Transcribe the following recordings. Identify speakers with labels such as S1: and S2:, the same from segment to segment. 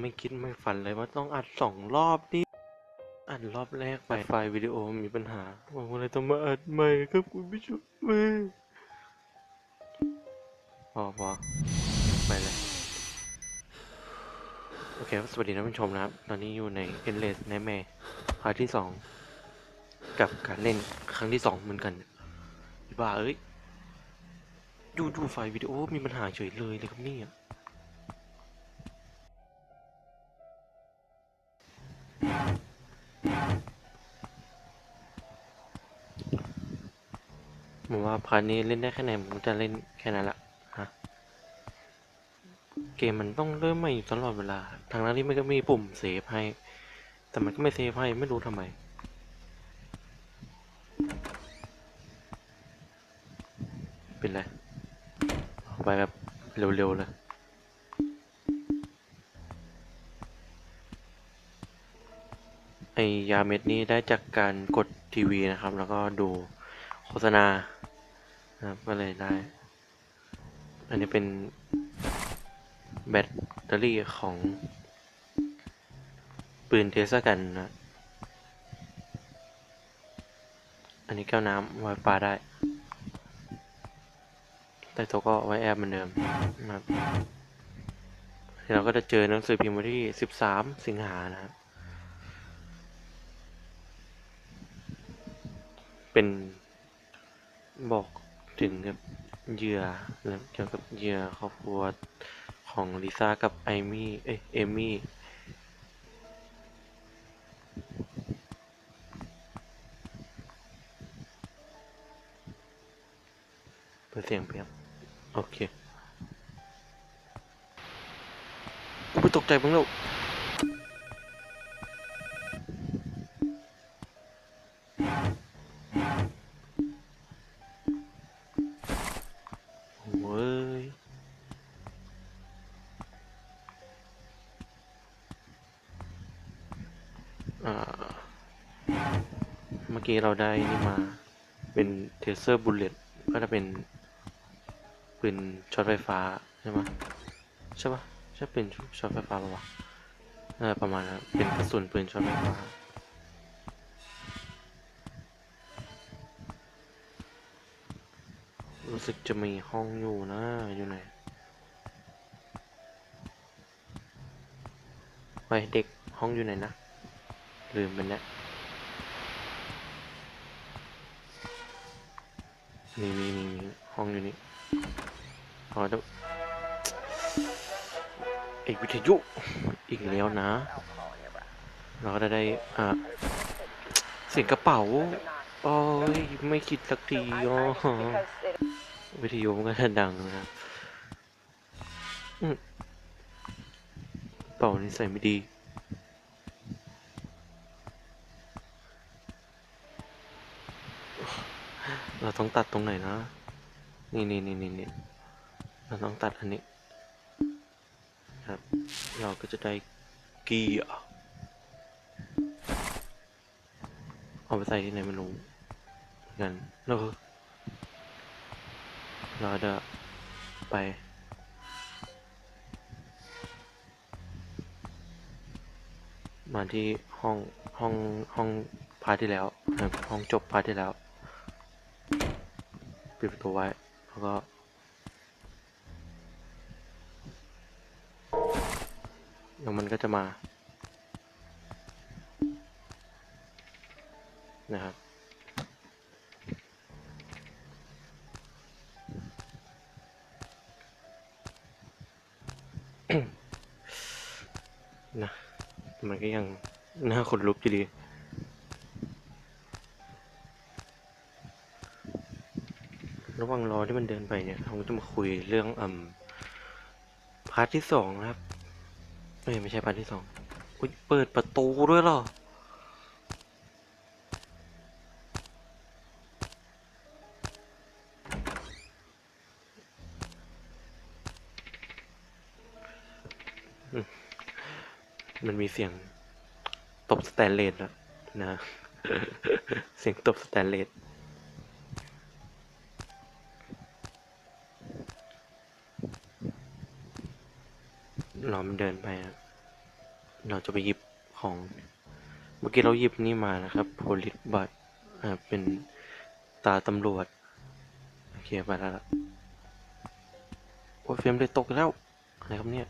S1: ไม่คิดไม่ฝันเลยว่าต้องอัดสองรอบนี่อัดรอบแรกไปไฟล์วิดีโอมีปัญหาผมเลยต้องมาอัดใหม่ครับคุณผู้ชมพอพอไปเลยโอเคครับสวัสดีท่านผู้ชมนะครับ ตอนนี้อยู่ใน Endless Nightmare พาร์ทที่สองกับการเล่นครั้งที่สองเหมือนกันพี่บ้าเอ้ยดูดูไฟล์วิดีโอมีปัญหาเฉยเลยเลยครับเนี่ย ผมว่าพาร์ทนี้เล่นได้แค่ไหนผมจะเล่นแค่นั้นละฮะเกมมันต้องเริ่มใหม่อยู่ตลอดเวลา ทางนั้นที่มันก็มีปุ่มเซฟให้ แต่มันก็ไม่เซฟให้ไม่รู้ทำไมเป็นไรเอาไปแบบเร็วๆเลยไอยาเม็ดนี้ได้จากการกดทีวีนะครับ แล้วก็ดูโฆษณา นะครับก็เลยได้ อันนี้เป็นแบตเตอรี่ของปืนเทสกันนะ อันนี้แก้วน้ำไว้ปลาได้ แต่ตัวก็ไว้แอบเหมือนเดิมนะครับเดี๋ยวเราก็จะเจอหนังสือพิมพ์วันที่ 13 สิงหานะครับ เป็นบอก ถึงกับเหยื่อและเกี่ยวกับเหยื่อครอบครัวของลิซ่ากับไอมี่เอ้ยเอมี่เปิดเสียงเพียบโอเคกูตกใจบ้งแล้ว มื่อกี้เราได้นี่มาเป็นเทเซอร์บุลเลตก็จะเป็นปืนช็อตไฟฟ้าใช่ไหมใช่ปะใช่เป็นช็อตไฟฟ้าปะวะน่าประมาณนั้นเป็นกระสุนปืนช็อตไฟฟ้ารู้สึกจะมีห้องอยู่นะอยู่ไหนไปเด็กห้องอยู่ไหนนะลืมไปแล้ว นี่นี่นี่ห้องอยู่นี่อ๋อเดี๋ยวเอกวิทยุอีกแล้วนะ เราก็จะได้อ่าเสียงกระเป๋า โอ้ย ไม่คิดสักทีอ๋อวิทยุมันก็จะดังนะครับอืมเป่านิสัยไม่ดี เราต้องตัดตรงไหนนะ นี่นี่นี่นี่นี่เราต้องตัดอันนี้ ครับ เราก็จะได้เกียร์เอาไปใส่ที่ไหนไม่รู้เหมือนกันแล้วก็เราจะไปมาที่ห้องห้องห้องพาร์ทที่แล้วครับห้องจบพาร์ทที่แล้ว ปิดประตูไว้ แล้วก็แล้วมันก็จะมา นะครับนะมันก็ยังน่าขนลุกอยู่ดี ระหว่างรอที่มันเดินไปเนี่ยเราจะมาคุยเรื่องอืมพาร์ทที่สองนะครับเอ้ยไม่ใช่พาร์ทที่สองอุ๊ยเปิดประตูด้วยเหรอมันมีเสียงตบสแตนเลสแล้วนะ เสียงตบสแตนเลส เรอมันเดินไปครับเราจะไปหยิบของ เมื่อกี้เราหยิบนี่มานะครับโพลิสบัตอ่าเป็นตาตำรวจ โอเคไปแล้วโอ้เฟรมเลยตกแล้ว อะไรครับเนี่ย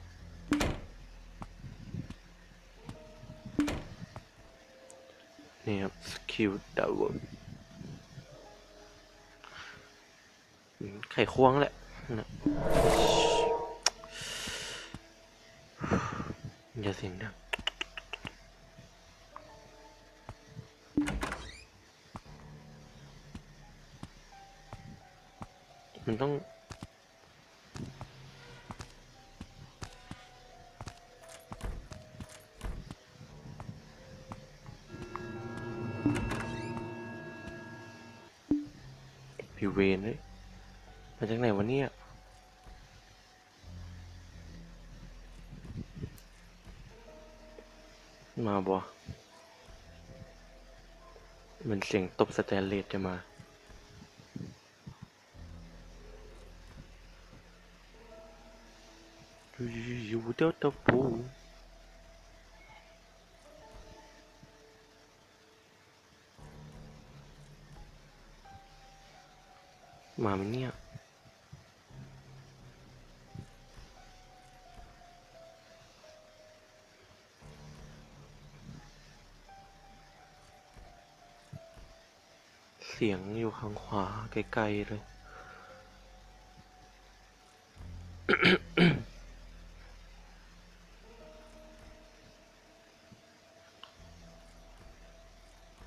S1: นี่ครับสกิลดาวไข่ควงแหละนะ อย่าเสียงดังมันต้องพี่เวนเลยมาจากไหนวะเนี่ย มาบ่มือนเสียงตบสแตนเลสจะมา อยู่เดียวตะปูมาไหมเนี่ยเสียงอยู่ข้างขวาไกลๆเลย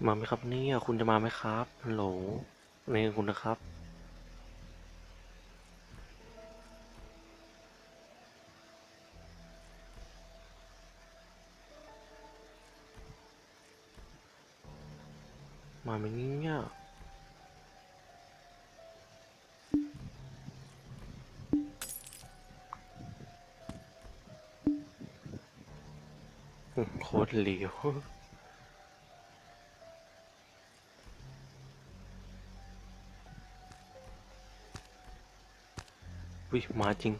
S1: มาไหมครับเนี่ยคุณจะมาไหมครับฮัลโหลนี่คุณนะครับ มาไหมเนี่ย โคตรเหลววิมาจริง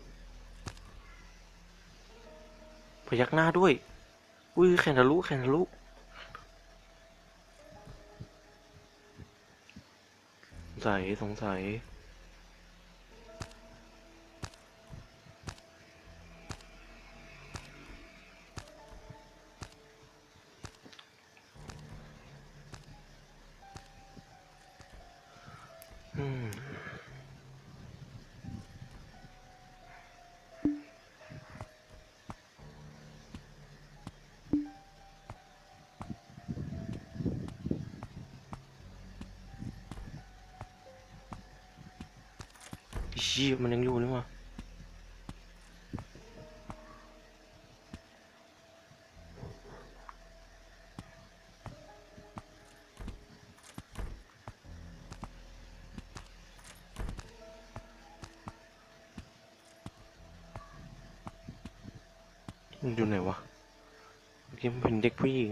S1: พยักหน้าด้วยวิแขนทะลุแขนทะลุสงสัยสงสัย ชี้มันยังอยู่นี่หว่ามันอยู่ไหนวะเมื่อกี้มันเป็นเด็กผู้หญิง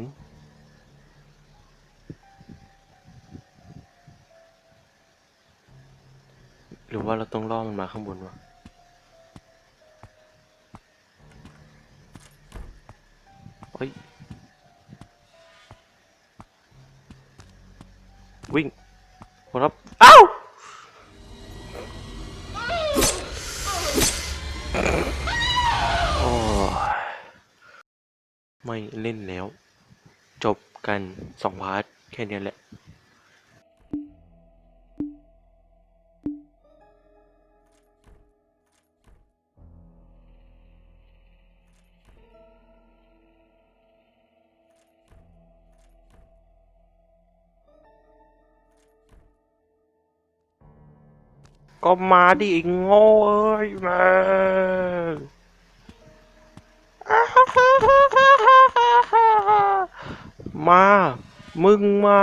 S1: หรือว่า เราต้องล่อมันมาข้างบนวะเฮ้ย วิ่งหัวรับอ้าวโอ้ไม่เล่นแล้ว จบกันสองพาร์ท แค่นี้แหละ ก็มาดิไอ้โง่เอ้ยม่งมา มึงมา